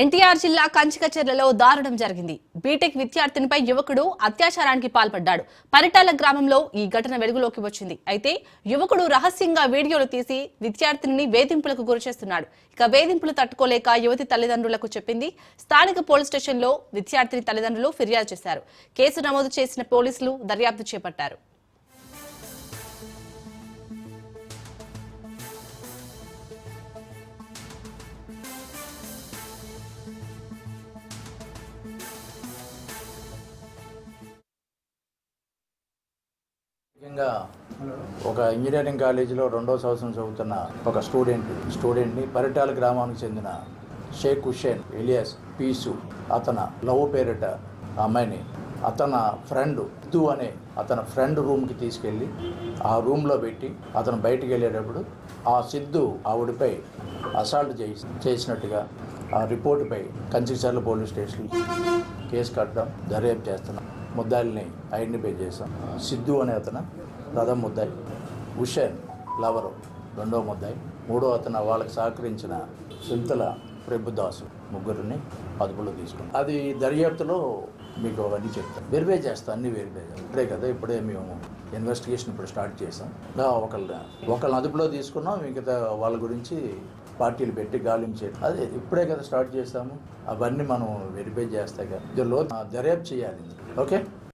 ఎన్టీఆర్ జిల్లా కంచికచెర్లలో దారుణం జరిగింది. బీటెక్ విద్యార్థినిపై యువకుడు అత్యాచారానికి పాల్పడ్డాడు. పరిటాల గ్రామంలో ఈ ఘటన వెలుగులోకి వచ్చింది. అయితే యువకుడు రహస్యంగా వీడియోలు తీసి విద్యార్థిని వేధింపులకు గురిచేస్తున్నాడు. ఇక వేధింపులు తట్టుకోలేక యువతి తల్లిదండ్రులకు చెప్పింది. స్థానిక పోలీస్ స్టేషన్లో విద్యార్థిని తల్లిదండ్రులు ఫిర్యాదు చేశారు. కేసు నమోదు చేసిన పోలీసులు దర్యాప్తు చేపట్టారు. ముఖ్యంగా ఒక ఇంజనీరింగ్ కాలేజీలో రెండో సంవత్సరం చదువుతున్న ఒక స్టూడెంట్ స్టూడెంట్ని పరిటాల గ్రామానికి చెందిన షేక్ హుషేన్ ఎలియాస్ పీసు అతన లవ్ పేరిట అమ్మాయిని అతన ఫ్రెండ్ సిద్ధు అనే అతని ఫ్రెండ్ రూమ్కి తీసుకెళ్ళి ఆ రూమ్లో పెట్టి అతను బయటికి వెళ్ళేటప్పుడు ఆ సిద్ధు ఆవిడపై అసాల్ట్ చేసి చేసినట్టుగా ఆ రిపోర్టుపై కంచిచర్ల పోలీస్ స్టేషన్ కేసు కట్టడం దర్యాప్తు చేస్తున్నాం. ముద్దాయిల్ని ఐడెంటిఫై చేశాం. సిద్ధు అనే అతను ప్రథమ ముద్దాయి. హుషేన్ లవరు రెండో ముద్దాయి. మూడో అతను వాళ్ళకి సహకరించిన సింతల ప్రభుదాసు ముగ్గురిని అదుపులో తీసుకున్నాం. అది దర్యాప్తులో మీకు అవన్నీ చెప్తాను. వెరిఫై చేస్తాను అన్ని వెరిఫై ఇప్పుడే కదా ఇప్పుడే మేము ఇన్వెస్టిగేషన్ ఇప్పుడు స్టార్ట్ చేసాం. ఇంకా ఒకళ్ళ ఒకళ్ళని అదుపులో తీసుకున్నాం మిగతా వాళ్ళ గురించి పార్టీలు పెట్టి గాలించేది అదే ఇప్పుడే కదా స్టార్ట్ చేసాము. అవన్నీ మనం వెరిఫై చేస్తాయి కదా ఇందులో దర్యాప్తు చేయాలి. ఓకే?